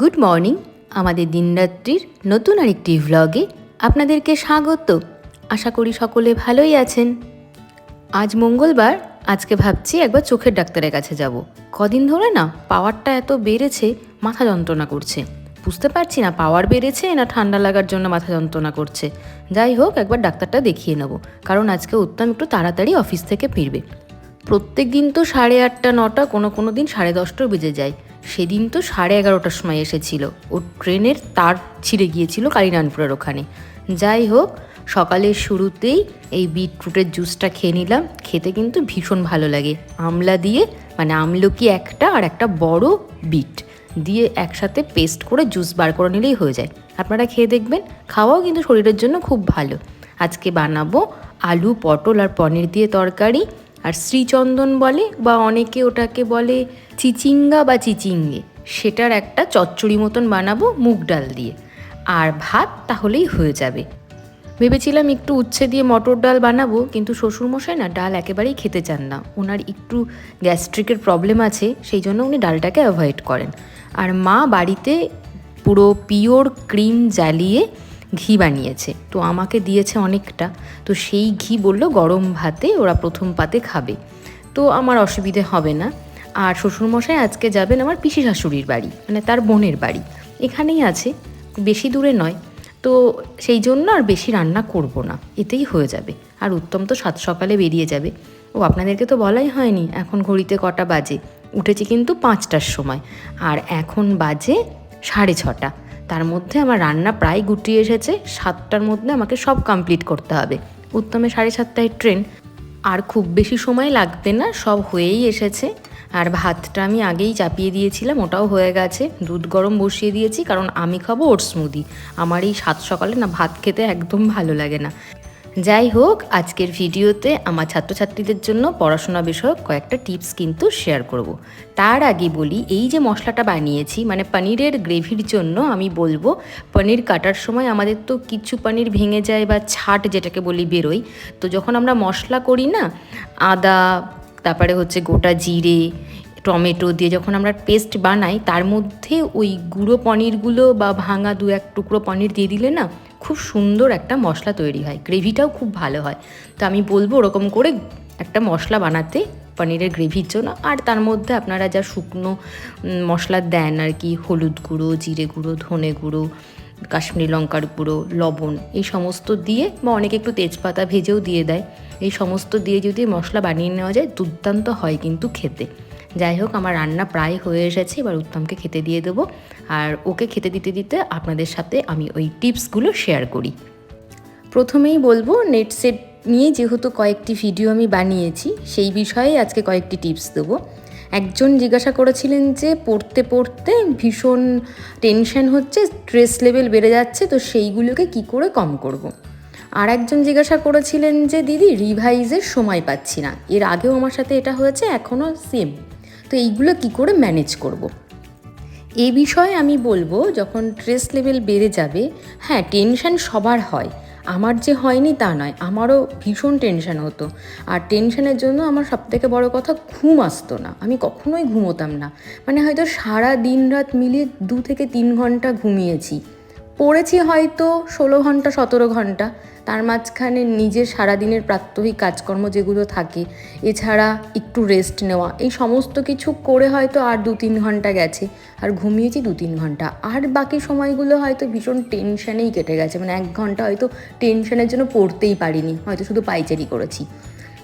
Good morning, আমাদের দিনরাত্রির নতুন আরেকটি ভ্লগে আপনাদেরকে স্বাগত। আশা করি সকলে ভালোই আছেন। আজ মঙ্গলবার, আজকে ভাবছি একবার চোখের ডাক্তারের কাছে যাব। কদিন ধরে না পাওয়ারটা এত বেড়েছে, মাথা যন্ত্রণা করছে। বুঝতে পারছি না পাওয়ার বেড়েছে না ঠান্ডা লাগার জন্য মাথা যন্ত্রণা করছে। যাই হোক, একবার ডাক্তারটা দেখিয়ে নেব। কারণ আজকে উত্তম একটু তাড়াতাড়ি অফিস থেকে ফিরবে। প্রত্যেক দিন তো সাড়ে আটটা, নটা, কোনো কোনো দিন সাড়ে দশটাও বেজে যায়। সেদিন তো সাড়ে এগারোটার সময় এসেছিল। ও ট্রেনের তার ছিঁড়ে গিয়েছিল কালিনানপুরের ওখানে। যাই হোক, সকালের শুরুতেই এই বিটরুটের জুসটা খেয়ে নিলাম। খেতে কিন্তু ভীষণ ভালো লাগে। আমলা দিয়ে মানে আমলকি একটা আর একটা বড় বিট দিয়ে একসাথে পেস্ট করে জুস বার করে নিলেই হয়ে যায়। আপনারা খেয়ে দেখবেন, খাওয়াও কিন্তু শরীরের জন্য খুব ভালো। আজকে বানাবো আলু পটল আর পনির দিয়ে তরকারি। আর শ্রীচন্দন বলে বা অনেকে ওটাকে বলে চিচিঙ্গা বা চিচিঙ্গে। সেটার একটা চচ্চড়ি মতন বানাবো মুগ ডাল দিয়ে। আর ভাত তাহলেই হয়ে যাবে। ভেবেছিলাম একটু উচ্ছে দিয়ে মটর ডাল বানাবো, কিন্তু শ্বশুরমশাই না ডাল একেবারেই খেতে চান না। ওনার একটু গ্যাস্ট্রিকের প্রবলেম আছে, সেই জন্য উনি ডালটাকে অ্যাভয়েড করেন। আর মা বাড়িতে পুরো পিওর ক্রিম জ্বালিয়ে ঘি বানিয়েছে। তো আমাকে দিয়েছে অনেকটা। তো সেই ঘি বলল, গরম ভাতে ওরা প্রথম পাতে খাবে। তো আমার অসুবিধে হবে না। আর শ্বশুরমশাই আজকে যাবেন আমার পিসি শাশুড়ির বাড়ি মানে তার বোনের বাড়ি। এখানেই আছে, বেশি দূরে নয়। তো সেই জন্য আর বেশি রান্না করব না, এতেই হয়ে যাবে। আর উত্তম তো সাত সকালে বেরিয়ে যাবে। ও, আপনাদেরকে তো বলাই হয়নি, এখন ঘড়িতে কটা বাজে। উঠেছি কিন্তু পাঁচটার সময়। আর এখন বাজে সাড়ে ছটা। তার মধ্যে আমার রান্না প্রায় গুটিয়ে এসেছে, সাতটার মধ্যে আমাকে সব কমপ্লিট করতে হবে। উত্তমে সাড়ে সাতটায় ট্রেন আর খুব বেশি সময় লাগবে না, সব হয়েই এসেছে। আর ভাতটা আমি আগেই চাপিয়ে দিয়েছিলাম, ওটাও হয়ে গেছে। দুধ গরম বসিয়ে দিয়েছি, কারণ আমি খাব ওটস স্মুদি আমার এই সাত সকালে না ভাত খেতে একদম ভালো লাগে না। যাই হোক, আজকের ভিডিওতে আমার ছাত্রছাত্রীদের জন্য পড়াশোনা বিষয়ক কয়েকটা টিপস কিন্তু শেয়ার করব। তার আগে বলি, এই যে মশলাটা বানিয়েছি মানে পনিরের গ্রেভির জন্য আমি বলব, পনির কাটার সময় আমাদের তো কিছু পনির ভেঙে যায় বা ছাট যেটাকে বলি বেরোয় তো যখন আমরা মশলা করি না, আদা, তারপরে হচ্ছে গোটা জিরে, টমেটো দিয়ে যখন আমরা পেস্ট বানাই, তার মধ্যে ওই গুঁড়ো পনিরগুলো বা ভাঙা দু এক টুকরো পনির দিয়ে দিলে না খুব সুন্দর একটা মশলা তৈরি হয়। গ্রেভিটাও খুব ভালো হয়। তো আমি বলব ওরকম করে একটা মশলা বানাতে পনিরের গ্রেভির জন্য। আর তার মধ্যে আপনারা যা শুকনো মশলা দেন আর কি, হলুদ গুঁড়ো, জিরে গুঁড়ো, ধনে গুঁড়ো, কাশ্মীরি লঙ্কার গুঁড়ো, লবণ, এই সমস্ত দিয়ে বা অনেকে একটু তেজপাতা ভেজেও দিয়ে দেয়। এই সমস্ত দিয়ে যদি মশলা বানিয়ে নেওয়া যায়, দুর্দান্ত হয় কিন্তু খেতে। যাই হোক, আমার রান্না প্রায় হয়ে এসেছে, এবার উত্তমকে খেতে দিয়ে দেবো। আর ওকে খেতে দিতে দিতে আপনাদের সাথে আমি ওই টিপসগুলো শেয়ার করি। প্রথমেই বলব নেট সেট নিয়ে যেহেতু কয়েকটি ভিডিও আমি বানিয়েছি, সেই বিষয়ে আজকে কয়েকটি টিপস দেবো। একজন জিজ্ঞাসা করেছিলেন যে, পড়তে পড়তে ভীষণ টেনশন হচ্ছে স্ট্রেস লেভেল বেড়ে যাচ্ছে, তো সেইগুলোকে কি করে কম করব। আর একজন জিজ্ঞাসা করেছিলেন যে, দিদি রিভাইজের সময় পাচ্ছি না। এর আগেও আমার সাথে এটা হয়েছে, এখনও সেম তো এইগুলো কি করে ম্যানেজ করব। এ বিষয়ে আমি বলব, যখন স্ট্রেস লেভেল বেড়ে যাবে হ্যাঁ টেনশন সবার হয়। আমার যে হয়নি তা নয়, আমারও ভীষণ টেনশন হতো। আর টেনশানের জন্য আমার সবথেকে বড় কথা, ঘুম আসতো না। আমি কখনোই ঘুমোতাম না। মানে হয়তো সারা দিন রাত মিলিয়ে দু থেকে তিন ঘণ্টা ঘুমিয়েছি। পড়েছি হয়তো ষোলো ঘণ্টা, সতেরো ঘণ্টা। তার মাঝখানে নিজের সারাদিনের প্রাত্যহিক কাজকর্ম যেগুলো থাকে, এছাড়া একটু রেস্ট নেওয়া। এই সমস্ত কিছু করে হয়তো আর দু তিন ঘণ্টা গেছে, আর ঘুমিয়েছি দু তিন ঘণ্টা। আর বাকি সময়গুলো হয়তো ভীষণ টেনশনেই কেটে গেছে মানে এক ঘণ্টা হয়তো টেনশনের জন্য পড়তেই পারিনি, হয়তো শুধু পাইচারি করেছি।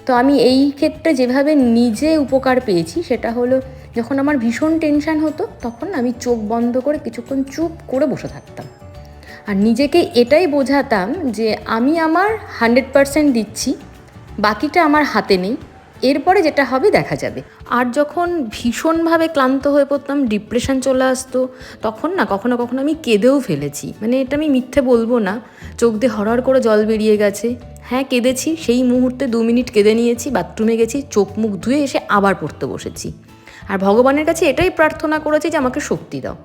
তো আমি এই ক্ষেত্রে যেভাবে নিজে উপকার পেয়েছি, সেটা হলো যখন আমার ভীষণ টেনশান হতো, তখন আমি চোখ বন্ধ করে কিছুক্ষণ চুপ করে বসে থাকতাম। আর নিজেকে এটাই বোঝাতাম যে আমি আমার হান্ড্রেড পারসেন্ট দিচ্ছি, বাকিটা আমার হাতে নেই, এরপরে যেটা হবে দেখা যাবে। আর যখন ভীষণভাবে ক্লান্ত হয়ে পড়তাম, ডিপ্রেশন চলে আসতো, তখন না কখনো কখনো আমি কেঁদেও ফেলেছি। মানে এটা আমি মিথ্যে বলব না, চোখ দিয়ে হরহর করে জল বেরিয়ে গেছে। হ্যাঁ কেঁদেছি, সেই মুহূর্তে দু মিনিট কেঁদে নিয়েছি, বাথরুমে গেছি, চোখ মুখ ধুয়ে এসে আবার পড়তে বসেছি। আর ভগবানের কাছে এটাই প্রার্থনা করেছি যে আমাকে শক্তি দাও।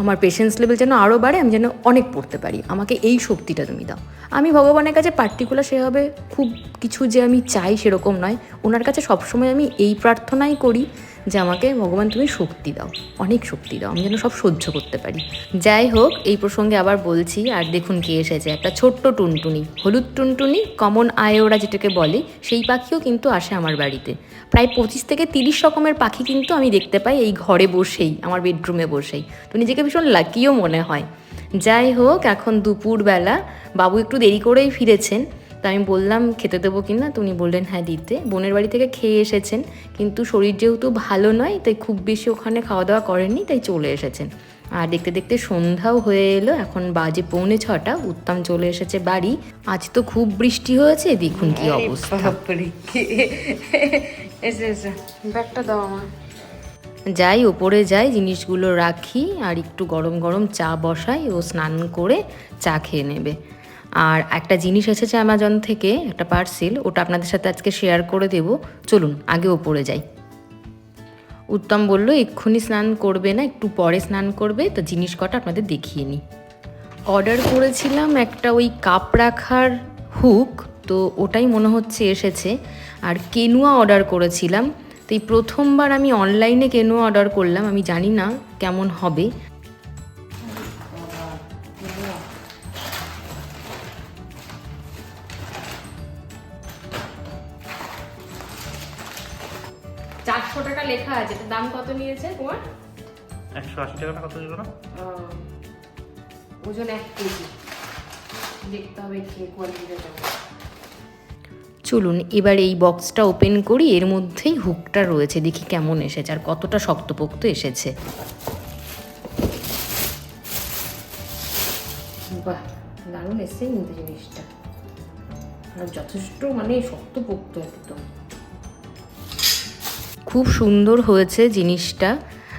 আমার পেশেন্স লেভেল যেন আরও বাড়ে, আমি যেন অনেক পড়তে পারি। আমাকে এই শক্তিটা তুমি দাও। আমি ভগবানের কাছে পার্টিকুলার সেভাবে খুব কিছু যে আমি চাই সেরকম নয়। ওনার কাছে সবসময় আমি এই প্রার্থনাই করি যে আমাকে, ভগবান তুমি শক্তি দাও, অনেক শক্তি দাও, আমি যেন সব সহ্য করতে পারি। যাই হোক, এই প্রসঙ্গে আবার বলছি, আর দেখুন কে এসেছে, একটা ছোট্ট টুনটুনি, হলুদ টুনটুনি, কমন আয়োরা যেটাকে বলে, সেই পাখিও কিন্তু আসে আমার বাড়িতে। প্রায় পঁচিশ থেকে তিরিশ রকমের পাখি কিন্তু আমি দেখতে পাই এই ঘরে বসেই, আমার বেডরুমে বসেই। তো নিজেকে ভীষণ লাকিও মনে হয়। যাই হোক, এখন দুপুরবেলা, বাবু একটু দেরি করেই ফিরেছেন। তো আমি বললাম খেতে দেবো কি না? তো উনি বললেন হ্যাঁ দিতে। বোনের বাড়ি থেকে খেয়ে এসেছেন কিন্তু শরীর যেহেতু ভালো নয় তাই খুব বেশি ওখানে খাওয়া দাওয়া করেননি তাই চলে এসেছেন। আর দেখতে দেখতে সন্ধ্যাও হয়ে এলো এখন বাজে পৌনে ছটা উত্তম চলে এসেছে বাড়ি। আজ তো খুব বৃষ্টি হয়েছে দেখুন কি অবস্থা। ব্যাগটা দাও আমার। যাই ওপরে যাই জিনিসগুলো রাখি আর একটু গরম গরম চা বসাই ও স্নান করে চা খেয়ে নেবে। আর একটা জিনিস এসেছে অ্যামাজন থেকে একটা পার্সেল ওটা আপনাদের সাথে আজকে শেয়ার করে দেব। চলুন, আগে ওপরে যাই। উত্তম বলল, এক্ষুনি স্নান করবে না, একটু পরে স্নান করবে, তো জিনিস কটা আপনাদের দেখিয়ে নিই অর্ডার করেছিলাম একটা ওই কাপ রাখার হুক তো ওটাই মনে হচ্ছে এসেছে। আর কেনুয়া অর্ডার করেছিলাম, তো এই প্রথমবার আমি অনলাইনে কেনুয়া অর্ডার করলাম, আমি জানি না কেমন হবে। চারশো টাকা লেখা আছে এটার দাম কত নিয়েছে তোমার? একশো আশি টাকা কত ছিল না? ওজন এক কেজি। দেখতে হবে খেয়ে কোয়ালিটিটা কেমন চলুন এবার এই বক্সটা ওপেন করি এর মধ্যেই হুকটা রয়েছে দেখি কেমন এসেছে আর কতটা শক্তপোক্ত এসেছে। বাহ দারুণ এসছে কিন্তু জিনিসটা। আর যথেষ্ট মানে শক্তপোক্ত একদম। খুব সুন্দর হয়েছে জিনিসটা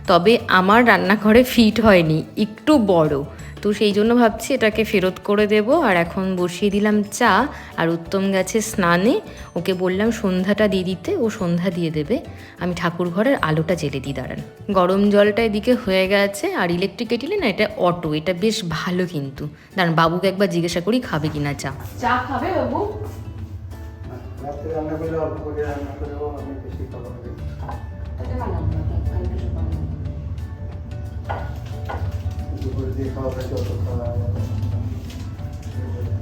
তবে আমার রান্নাঘরে ফিট হয়নি একটু বড়। তো সেই জন্য ভাবছি এটাকে ফেরত করে দেব আর এখন বসিয়ে দিলাম চা আর উত্তম গেছে স্নানে। ওকে বললাম সন্ধ্যাটা দিয়ে দিতে ও সন্ধ্যা দিয়ে দেবে। আমি ঠাকুর ঘরের আলোটা জেলে দিই দাঁড়ান। গরম জলটা এদিকে হয়ে গেছে আর ইলেকট্রিক কেটিলে না এটা অটো এটা বেশ ভালো কিন্তু। দাঁড়ান বাবুকে একবার জিজ্ঞাসা করি খাবে কিনা চা। চা খাবে বাবু? রাত্রে রান্না করলে অল্প করে রান্না দুপুরে দিয়ে খাওয়া যত খাওয়া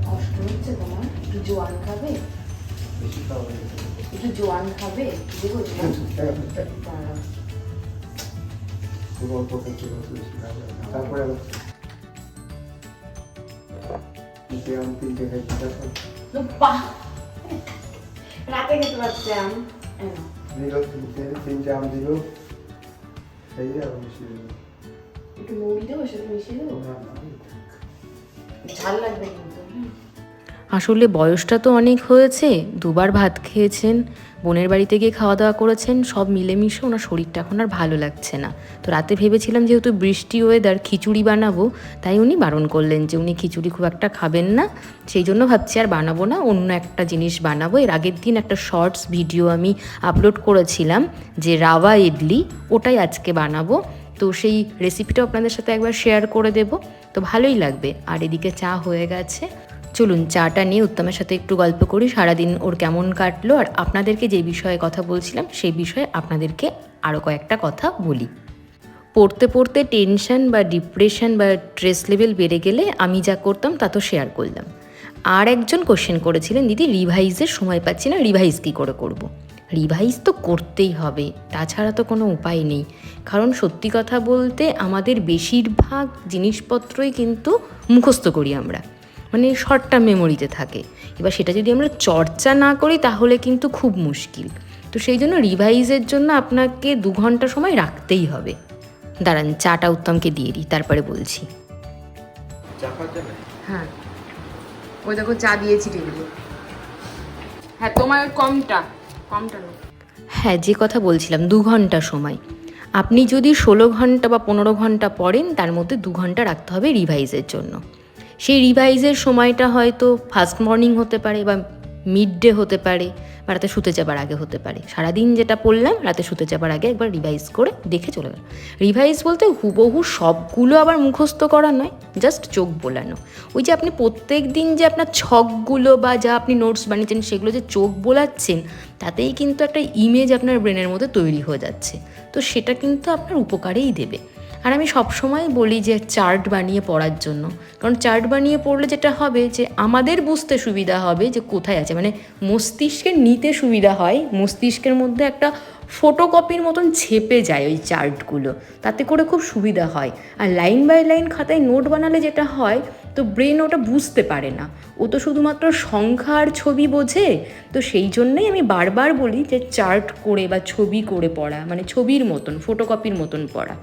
কষ্ট হচ্ছে তোমার? একটু জোয়ান খাবে? বেশি খাওয়া একটু জোয়ান খাবে? দেবো খুব অল্প খেতে। তারপরে আম তিনটে খাইতে বাহ! রাতে খেতে পারতাম দিল তিনটে তিনটে আম দিল। সেই আবার বেশি একটু দেবো সেটা মিশিয়ে দেবো? ঝাল লাগবে আসলে বয়সটা তো অনেক হয়েছে, দুবার ভাত খেয়েছেন, বোনের বাড়িতে গিয়ে খাওয়া দাওয়া করেছেন, সব মিলেমিশে ওনার শরীরটা এখন আর ভালো লাগছে না। তো রাতে ভেবেছিলাম যেহেতু বৃষ্টি ওয়েদার খিচুড়ি বানাবো, তাই উনি বারণ করলেন যে উনি খিচুড়ি খুব একটা খাবেন না, সেই জন্য ভাবছি আর বানাবো না, অন্য একটা জিনিস বানাবো। এর আগের দিন একটা শর্টস ভিডিও আমি আপলোড করেছিলাম, যে রাওয়া ইডলি, ওটাই আজকে বানাবো। তো সেই রেসিপিটাও আপনাদের সাথে একবার শেয়ার করে দেব। তো ভালোই লাগবে। আর এদিকে চা হয়ে গেছে। চলুন, চাটা নিয়ে উত্তমের সাথে একটু গল্প করি। সারাদিন ওর কেমন কাটলো। আর আপনাদেরকে যে বিষয়ে কথা বলছিলাম, সেই বিষয়ে আপনাদেরকে আরও কয়েকটা কথা বলি। পড়তে পড়তে টেনশন বা ডিপ্রেশন বা স্ট্রেস লেভেল বেড়ে গেলে আমি যা করতাম, তা তো শেয়ার করলাম। আর একজন কোশ্চেন করেছিলেন, দিদি রিভাইজের সময় পাচ্ছি না রিভাইজ কী করে করব। রিভাইজ তো করতেই হবে তাছাড়া তো কোনো উপায় নেই। কারণ সত্যি কথা বলতে আমাদের বেশিরভাগ জিনিসপত্রই কিন্তু মুখস্থ করি আমরা মানে শর্ট টার্ম মেমোরিতে থাকে। এবার সেটা যদি আমরা চর্চা না করি তাহলে কিন্তু খুব মুশকিল। তো সেই জন্য রিভাইজের জন্য আপনাকে দু ঘণ্টা সময় রাখতেই হবে। দাঁড়ান চাটা উত্তমকে দিয়ে দিই তারপরে বলছি। হ্যাঁ। ওই দেখো চা দিয়েছি টেবিলে। হ্যাঁ তোমার কমটা। হ্যাঁ যে কথা বলছিলাম, দু ঘণ্টা সময়। আপনি যদি ষোলো ঘণ্টা বা পনেরো ঘণ্টা পড়েন, তার মধ্যে দু ঘণ্টা রাখতে হবে রিভাইজের জন্য। সেই রিভাইজের সময়টা হয়তো ফার্স্ট মর্নিং হতে পারে বা মিড ডে হতে পারে বা রাতে শুতে যাবার আগে হতে পারে। সারাদিন যেটা পড়লাম, রাতে শুতে যাবার আগে একবার রিভাইজ করে দেখে চলে গেল রিভাইজ বলতে হুবহু সবগুলো আবার মুখস্থ করা নয় জাস্ট চোখ বোলানো। ওই যে আপনি প্রত্যেক দিন যে আপনার ছকগুলো বা যা আপনি নোটস বানিয়েছেন, সেগুলো যে চোখ বোলাচ্ছেন, তাতেই কিন্তু একটা ইমেজ আপনার ব্রেনের মধ্যে তৈরি হয়ে যাচ্ছে। তো সেটা কিন্তু আপনার উপকারেই দেবে। আর আমি সবসময় বলি যে চার্ট বানিয়ে পড়ার জন্য। কারণ চার্ট বানিয়ে পড়লে যেটা হবে যে আমাদের বুঝতে সুবিধা হবে যে কোথায় আছে। মানে মস্তিষ্কের নিতে সুবিধা হয়, মস্তিষ্কের মধ্যে একটা ফটোকপির মতন ছেপে যায় ওই চার্টগুলো। তাতে করে খুব সুবিধা হয়। আর লাইন বাই লাইন খাতায় নোট বানালে যেটা হয়, তো ব্রেন ওটা বুঝতে পারে না। ও তো শুধুমাত্র সংখ্যা আর ছবি বোঝে, তো সেই জন্যই আমি বারবার বলি যে চার্ট করে বা ছবি করে পড়া মানে ছবির মতন ফটোকপির মতন পড়া।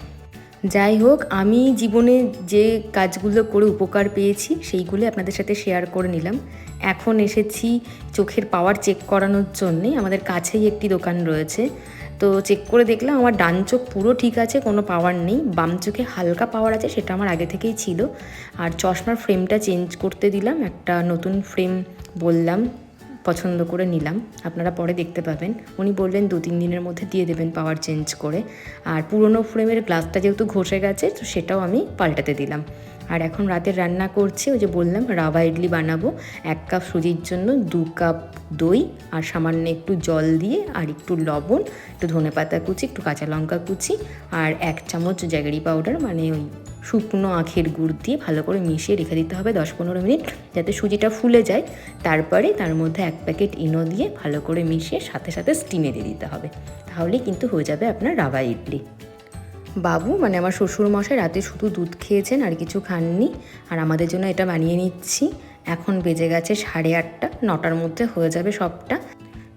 যাই হোক, আমি জীবনে যে কাজগুলো করে উপকার পেয়েছি, সেইগুলো আপনাদের সাথে শেয়ার করে নিলাম। এখন এসেছি চোখের পাওয়ার চেক করানোর জন্যে। আমাদের কাছেই একটি দোকান রয়েছে। তো চেক করে দেখলাম, আমার ডান চোখ পুরো ঠিক আছে, কোনো পাওয়ার নেই। বাম চোখে হালকা পাওয়ার আছে, সেটা আমার আগে থেকেই ছিল। আর চশমার ফ্রেমটা চেঞ্জ করতে দিলাম, একটা নতুন ফ্রেম বললাম। পছন্দ করে নিলাম। আপনারা পরে দেখতে পাবেন। উনি বললেন দু তিন দিনের মধ্যে দিয়ে দেবেন পাওয়ার চেঞ্জ করে। আর পুরনো ফ্রেমের গ্লাসটা যেহেতু ঘষে গেছে, তো সেটাও আমি পাল্টাতে দিলাম। আর এখন রাতের রান্না করছি, ওই যে বললাম রাবা ইডলি বানাবো। এক কাপ সুজির জন্য দু কাপ দই আর সামান্য একটু জল দিয়ে আর একটু লবণ, একটু ধনে পাতা কুচি, একটু কাঁচা লঙ্কা কুচি আর এক চামচ জ্যাগরি পাউডার মানে ওই শুকনো আখের গুড় দিয়ে ভালো করে মিশিয়ে রেখে দিতে হবে দশ পনেরো মিনিট, যাতে সুজিটা ফুলে যায়। তারপরে তার মধ্যে এক প্যাকেট ইনো দিয়ে ভালো করে মিশিয়ে সাথে সাথে স্টিমে দিয়ে দিতে হবে। তাহলেই কিন্তু হয়ে যাবে আপনার রাবা ইডলি বাবু মানে আমার শ্বশুর মশাই রাতে শুধু দুধ খেয়েছেন আর কিছু খাননি। আর আমাদের জন্য এটা বানিয়ে নিচ্ছি। এখন বেজে গেছে সাড়ে আটটা, নটার মধ্যে হয়ে যাবে সবটা।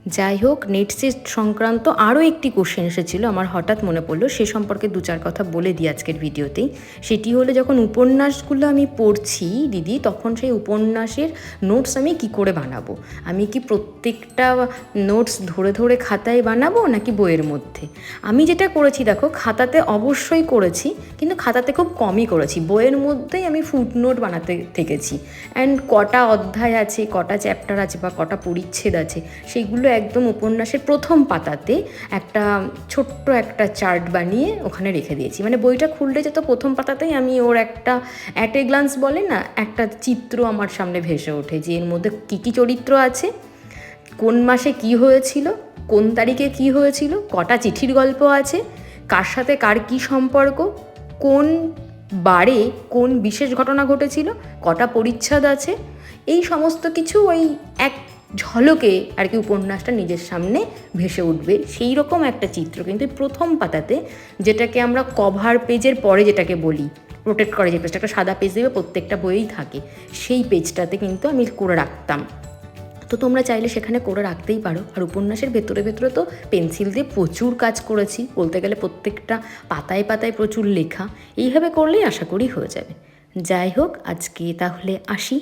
যাই হোক নেট সংক্রান্ত আরও একটি কোশ্চেন এসেছিল, আমার হঠাৎ মনে পড়ল, সে সম্পর্কে দু চার কথা বলে দিই আজকের ভিডিওতেই সেটি হলো, যখন উপন্যাসগুলো আমি পড়ছি, দিদি, তখন সেই উপন্যাসের নোটস আমি কি করে বানাবো? আমি কি প্রত্যেকটা নোটস ধরে ধরে খাতায় বানাবো, নাকি বইয়ের মধ্যে? আমি যেটা করেছি, দেখো, খাতাতে অবশ্যই করেছি, কিন্তু খাতাতে খুব কমই করেছি। বইয়ের মধ্যেই আমি ফুট নোট বানাতে থেকেছি। অ্যান্ড কটা অধ্যায় আছে, কটা চ্যাপ্টার আছে, বা কটা পরিচ্ছেদ আছে সেইগুলো একদম উপন্যাসের প্রথম পাতাতে একটা ছোট্ট একটা চার্ট বানিয়ে ওখানে রেখে দিয়েছি। মানে বইটা খুললে যেত প্রথম পাতাতেই আমি ওর একটা অ্যাট এ গ্লান্স বলে না, একটা চিত্র আমার সামনে ভেসে ওঠে যে এর মধ্যে কী কী চরিত্র আছে, কোন মাসে কি হয়েছিল, কোন তারিখে কি হয়েছিল, কটা চিঠির গল্প আছে, কার সাথে কার কি সম্পর্ক, কোন বারে কোন বিশেষ ঘটনা ঘটেছিল, কটা পরিচ্ছদ আছে, এই সমস্ত কিছু ওই এক ঝলকে আর কি উপন্যাসটা নিজের সামনে ভেসে উঠবে। সেই রকম একটা চিত্র। কিন্তু প্রথম পাতাতে যেটাকে আমরা কভার পেজের পরে যেটাকে বলি প্রোটেক্ট করে যে পেজটা একটা সাদা পেজ দেবে প্রত্যেকটা বইয়েই থাকে। সেই পেজটাতে কিন্তু আমি করে রাখতাম। তো তোমরা চাইলে সেখানে করে রাখতেই পারো। আর উপন্যাসের ভেতরে ভেতরে তো পেন্সিল দিয়ে প্রচুর কাজ করেছি। বলতে গেলে প্রত্যেকটা পাতায় পাতায় প্রচুর লেখা। এইভাবে করলেই আশা করি হয়ে যাবে। যাই হোক, আজকে তাহলে আসি।